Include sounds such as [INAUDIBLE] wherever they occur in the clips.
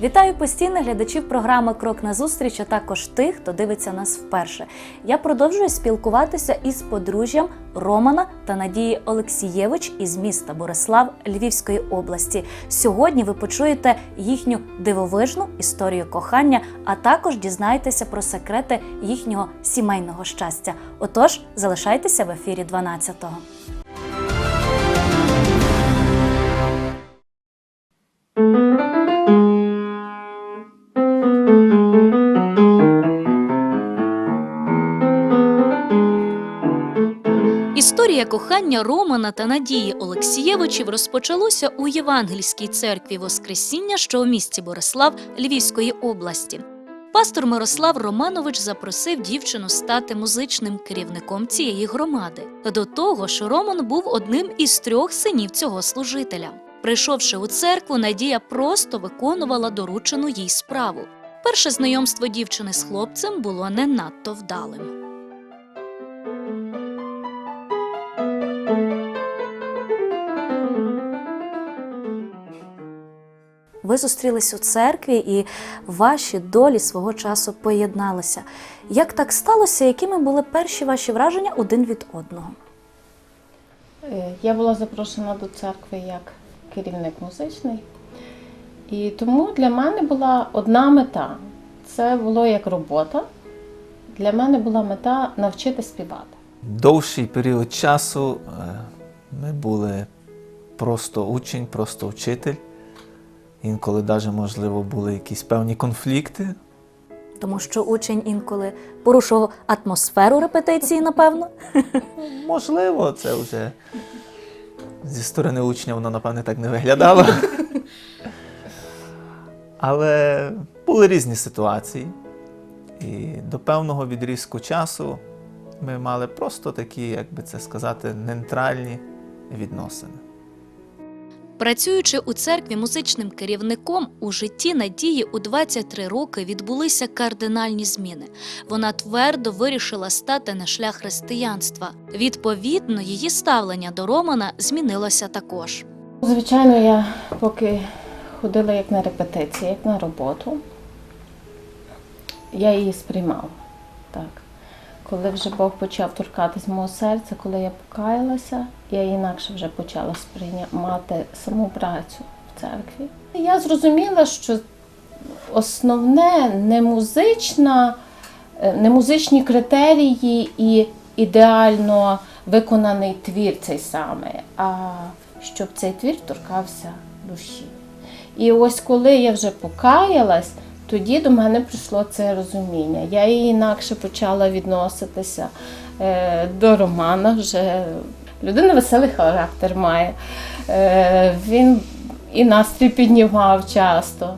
Вітаю постійних глядачів програми Крок на зустріч, а також тих, хто дивиться нас вперше. Я продовжую спілкуватися із подружжям Романа та Надії Олексієвич із міста Борислав Львівської області. Сьогодні ви почуєте їхню дивовижну історію кохання, а також дізнаєтеся про секрети їхнього сімейного щастя. Отож, залишайтеся в ефірі 12-го. Історія кохання Романа та Надії Олексієвичів розпочалося у Євангельській церкві Воскресіння, що у місті Борислав Львівської області. Пастор Мирослав Романович запросив дівчину стати музичним керівником цієї громади. До того ж, Роман був одним із трьох синів цього служителя. Прийшовши у церкву, Надія просто виконувала доручену їй справу. Перше знайомство дівчини з хлопцем було не надто вдалим. Ви зустрілись у церкві, і ваші долі свого часу поєдналися. Як так сталося? Якими були перші ваші враження один від одного? Е, Я була запрошена до церкви як керівник музичний. І тому для мене була одна мета. Це було як робота. Для мене була мета навчити співати. Довший період часу е, ми були просто учень, просто вчитель. Інколи навіть, можливо, були якісь певні конфлікти. Тому що учень інколи порушував атмосферу репетиції, напевно. Можливо, це вже зі сторони учня воно, напевне, так не виглядало. Але були різні ситуації. І до певного відрізку часу ми мали просто такі, як би це сказати, нейтральні відносини. Працюючи у церкві музичним керівником, у житті Надії у 23 роки відбулися кардинальні зміни. Вона твердо вирішила стати на шлях християнства. Відповідно, її ставлення до Романа змінилося також. Звичайно, я поки ходила як на репетиції, як на роботу, я її сприймала. Так. Коли вже Бог почав торкатись мого серця, коли я покаялася, я інакше вже почала сприймати саму працю в церкві. Я зрозуміла, що основне не музична, е, не музичні критерії і ідеально виконаний твір цей саме, а щоб цей твір торкався душі. І ось коли я вже покаялась, тоді до мене прийшло це розуміння. Я і інакше почала відноситися е, до Романа. Вже людина веселий характер має. Е, він і настрій піднімав часто.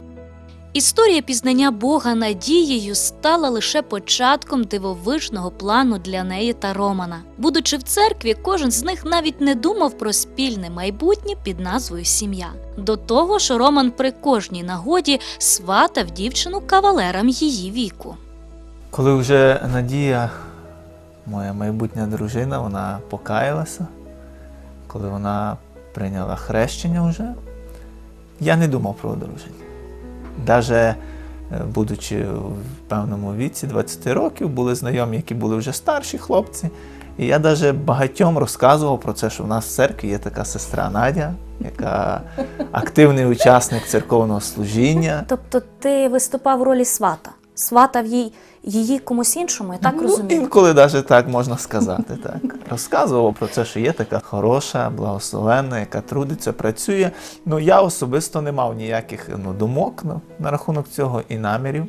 Історія пізнання Бога надією стала лише початком дивовижного плану для неї та Романа. Будучи в церкві, кожен з них навіть не думав про спільне майбутнє під назвою Сім'я. До того ж, Роман при кожній нагоді сватав дівчину кавалерам її віку. Коли вже Надія, моя майбутня дружина, вона покаялася, коли вона прийняла хрещення вже, я не думав про одруження. Навіть будучи в певному віці, 20 років, були знайомі, які були вже старші хлопці. І я навіть багатьом розказував про це, що в нас в церкві є така сестра Надя, яка [LAUGHS] активний учасник церковного служіння. Тобто ти виступав в ролі свата, сватав їй її комусь іншому, я так ну, розумію. Інколи навіть так можна сказати. Так. Розказував про це, що є така хороша, благословенна, яка трудиться, працює. Ну я особисто не мав ніяких ну, думок на, на рахунок цього і намірів.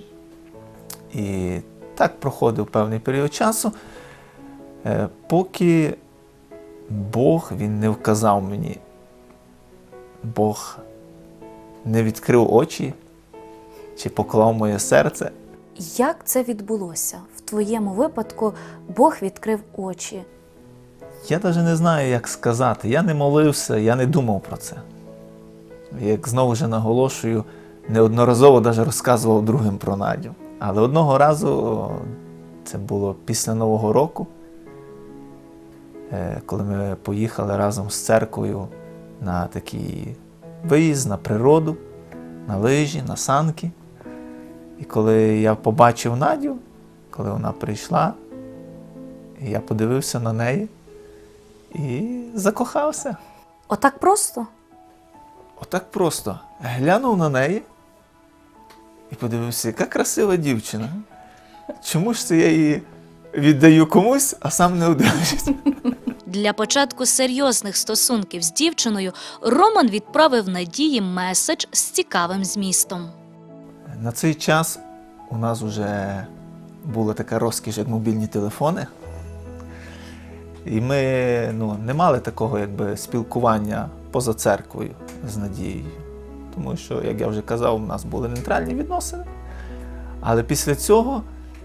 І так проходив певний період часу, е, поки Бог він не вказав мені, Бог не відкрив очі чи поклав моє серце. Як це відбулося? В твоєму випадку Бог відкрив очі. Я навіть не знаю, як сказати. Я не молився, я не думав про це. Як знову ж наголошую, неодноразово навіть розказував другим про Надю. Але одного разу, це було після Нового року, е, коли ми поїхали разом з церквою на такий виїзд на природу. на лижі, на санки. І коли я побачив Надю, коли вона прийшла, я подивився на неї і закохався. Отак просто? Отак просто глянув на неї і подивився, яка красива дівчина. Чому ж це я її віддаю комусь, а сам не одружусь? Для початку серйозних стосунків з дівчиною Роман відправив Надії меседж з цікавим змістом. На цей час у нас вже була така розкіш, як мобільні телефони. І ми ну, не мали такого якби, спілкування поза церквою з Надією. Тому що, як я вже казав, у нас були нейтральні відносини. Але після цього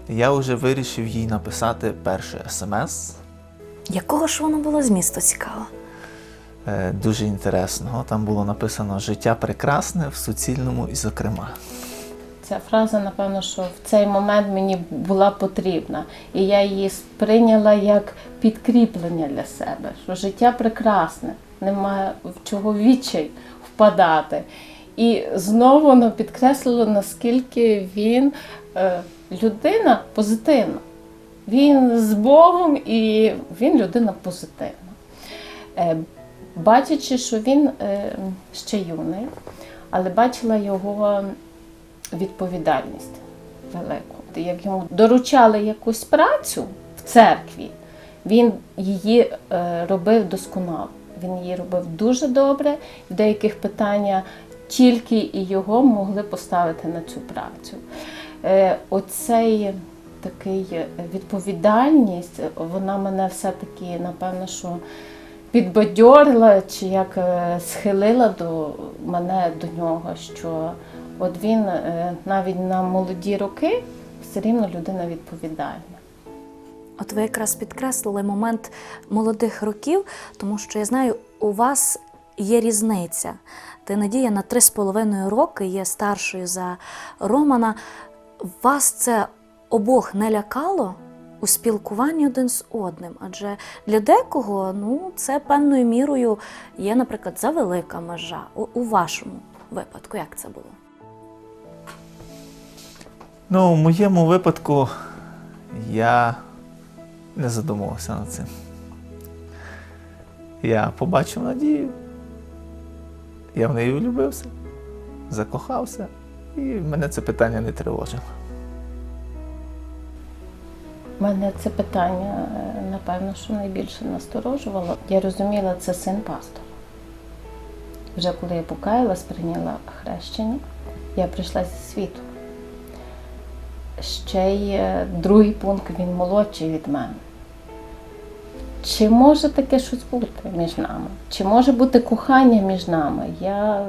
я вже вирішив їй написати перше смс. Якого ж воно було змісту цікаво? е, Дуже інтересного. Там було написано Життя прекрасне в суцільному і зокрема. Ця фраза, напевно, що в цей момент мені була потрібна. І я її сприйняла як підкріплення для себе, що життя прекрасне, немає в чого відчай впадати. І знову воно підкреслило, наскільки він е, людина позитивна. Він з Богом і він людина позитивна. Е, Бачачи, що він е, ще юний, але бачила його відповідальність велику. Як йому доручали якусь працю в церкві, він її е, робив досконало. Він її робив дуже добре. В деяких питаннях тільки і його могли поставити на цю працю. Е, оцей такий відповідальність, вона мене все-таки, напевно, що підбадьорила чи як е, схилила до мене до нього, що от він е, навіть на молоді роки все рівно людина відповідальна. От ви якраз підкреслили момент молодих років, тому що я знаю, у вас є різниця. Ти Надія на три з половиною роки є старшою за Романа. Вас це обох не лякало у спілкуванні один з одним? Адже для декого ну, це певною мірою є, наприклад, завелика межа. У, у вашому випадку як це було? Ну, в моєму випадку я не задумувався над цим. Я побачив надію, я в неї влюбився, закохався, і мене це питання не тривожило. Мене це питання, напевно, що найбільше насторожувало. Я розуміла, це син пастора. Вже коли я покаялась, прийняла хрещення, я прийшла зі світу. Ще й другий пункт, він молодший від мене. Чи може таке щось бути між нами? Чи може бути кохання між нами? Я,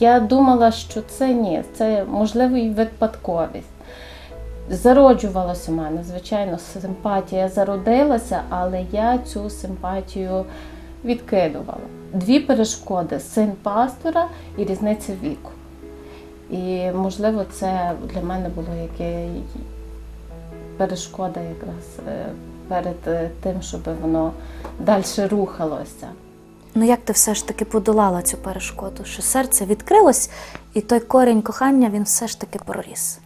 я думала, що це ні, це можливо і випадковість. Зароджувалася у мене, звичайно, симпатія зародилася, але я цю симпатію відкидувала. Дві перешкоди син пастора і різниця віку. І, можливо, це для мене було яке перешкода якраз е, перед е, тим, щоб воно далі рухалося. Ну як ти все ж таки подолала цю перешкоду? Що серце відкрилось, і той корінь кохання він все ж таки проріс.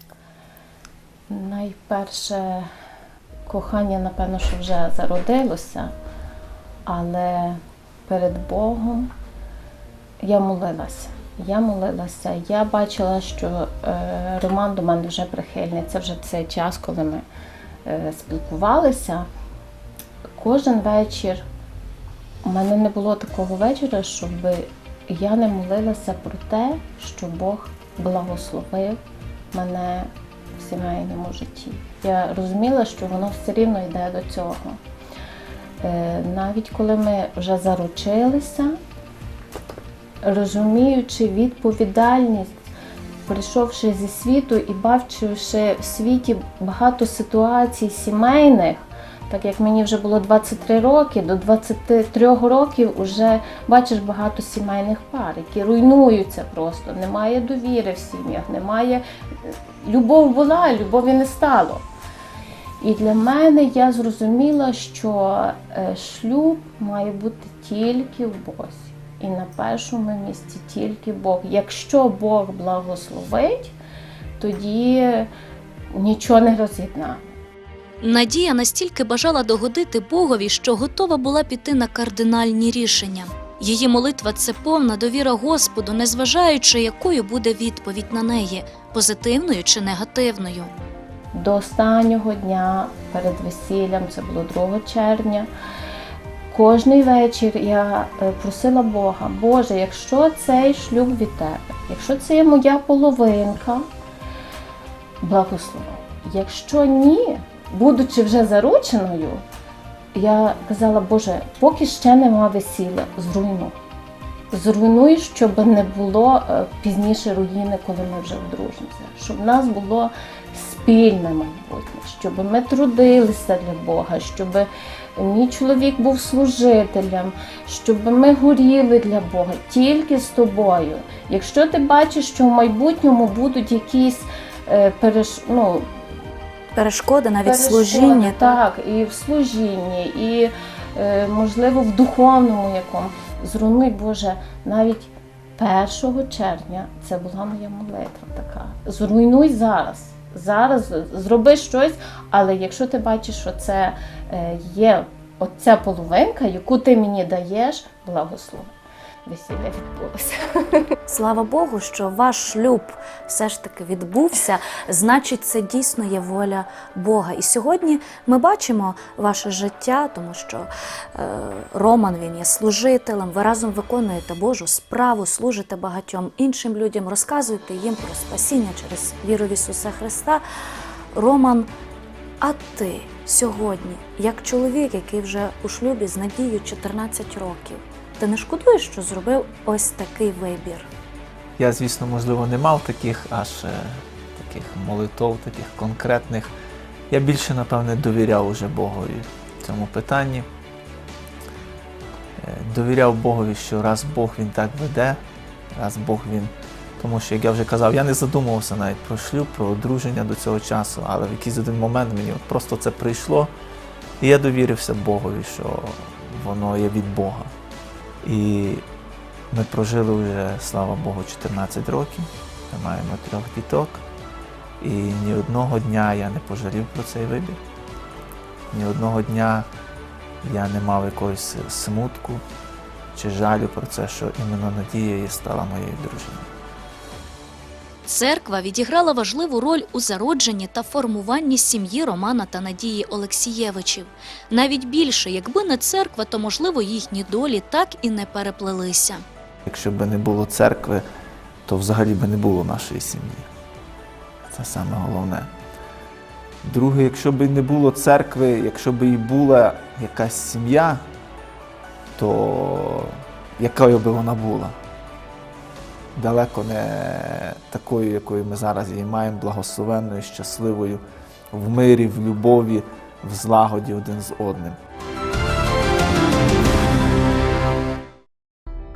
Найперше кохання, напевно, що вже зародилося, але перед Богом я молилася. Я молилася. Я бачила, що е, Роман до мене вже прихильний. Це вже цей час, коли ми е, спілкувалися. Кожен вечір у мене не було такого вечора, щоб я не молилася про те, що Бог благословив мене в сімейному житті. Я розуміла, що воно все рівно йде до цього. Е, Навіть коли ми вже заручилися, розуміючи відповідальність, прийшовши зі світу і бачивши в світі багато ситуацій сімейних, так як мені вже було 23 роки, до 23 років вже бачиш багато сімейних пар, які руйнуються просто. Немає довіри в сім'ях, немає любов була, любові не стало. І для мене я зрозуміла, що е, шлюб має бути тільки в Бозі. І на першому місці тільки Бог. Якщо Бог благословить, тоді нічого не роз'єднає. Надія настільки бажала догодити Богові, що готова була піти на кардинальні рішення. Її молитва це повна довіра Господу, незважаючи, якою буде відповідь на неї позитивною чи негативною. До останнього дня перед весіллям, це було 2 червня. Кожний вечір я е, просила Бога, Боже, якщо цей шлюб від тебе, якщо це є моя половинка, благослови. Якщо ні, будучи вже зарученою, я казала, Боже, поки ще нема весілля, зруйнуй. Зруйнуй, щоб не було е, пізніше руїни, коли ми вже одружимося. Щоб в нас було спільне майбутнє, щоб ми трудилися для Бога, щоб мій чоловік був служителем, щоб ми горіли для Бога тільки з тобою. Якщо ти бачиш, що в майбутньому будуть якісь е, переш... ну, Перешкоди навіть перешкоди, так, і в служінні, і е, можливо в духовному якому. Зруйнуй, Боже, навіть 1 червня це була моя молитва така. Зруйнуй зараз. Зараз зроби щось, але якщо ти бачиш, що це є оця половинка, яку ти мені даєш, благослови. Весілля відбулося. Слава Богу, що ваш шлюб все ж таки відбувся. Значить, це дійсно є воля Бога. І сьогодні ми бачимо ваше життя, тому що е, Роман він є служителем. Ви разом виконуєте Божу справу, служите багатьом іншим людям, розказуєте їм про спасіння через віру в Ісуса Христа. Роман, а ти сьогодні, як чоловік, який вже у шлюбі з надією 14 років, ти не шкодуєш, що зробив ось такий вибір? Я, звісно, можливо, не мав таких аж е, таких молитов, таких конкретних. Я більше, напевне, довіряв уже Богові в цьому питанні. Е, Довіряв Богові, що раз Бог він так веде, раз Бог він. Тому що, як я вже казав, я не задумувався навіть про шлюб, про одруження до цього часу, але в якийсь один момент мені от просто це прийшло, і я довірився Богові, що воно є від Бога. І ми прожили вже, слава Богу, 14 років. Ми маємо трьох діток. І ні одного дня я не пожалів про цей вибір. Ні одного дня я не мав якогось смутку чи жалю про це, що іменно Надія стала моєю дружиною. Церква відіграла важливу роль у зародженні та формуванні сім'ї Романа та Надії Олексієвичів. Навіть більше, якби не церква, то можливо їхні долі так і не переплелися. Якщо б не було церкви, то взагалі б не було нашої сім'ї. Це саме головне. Друге, якщо б не було церкви, якщо б і була якась сім'я, то якою би вона була? Далеко не такою, якою ми зараз її маємо, благословенною, щасливою, в мирі, в любові, в злагоді один з одним.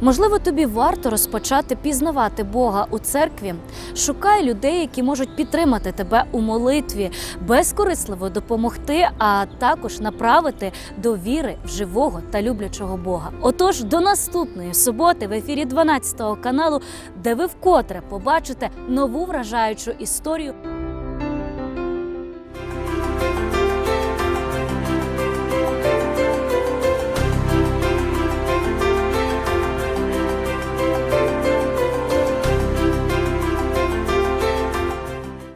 Можливо, тобі варто розпочати пізнавати Бога у церкві. Шукай людей, які можуть підтримати тебе у молитві, безкорисливо допомогти, а також направити до віри в живого та люблячого Бога. Отож, до наступної суботи в ефірі 12 каналу, де ви вкотре побачите нову вражаючу історію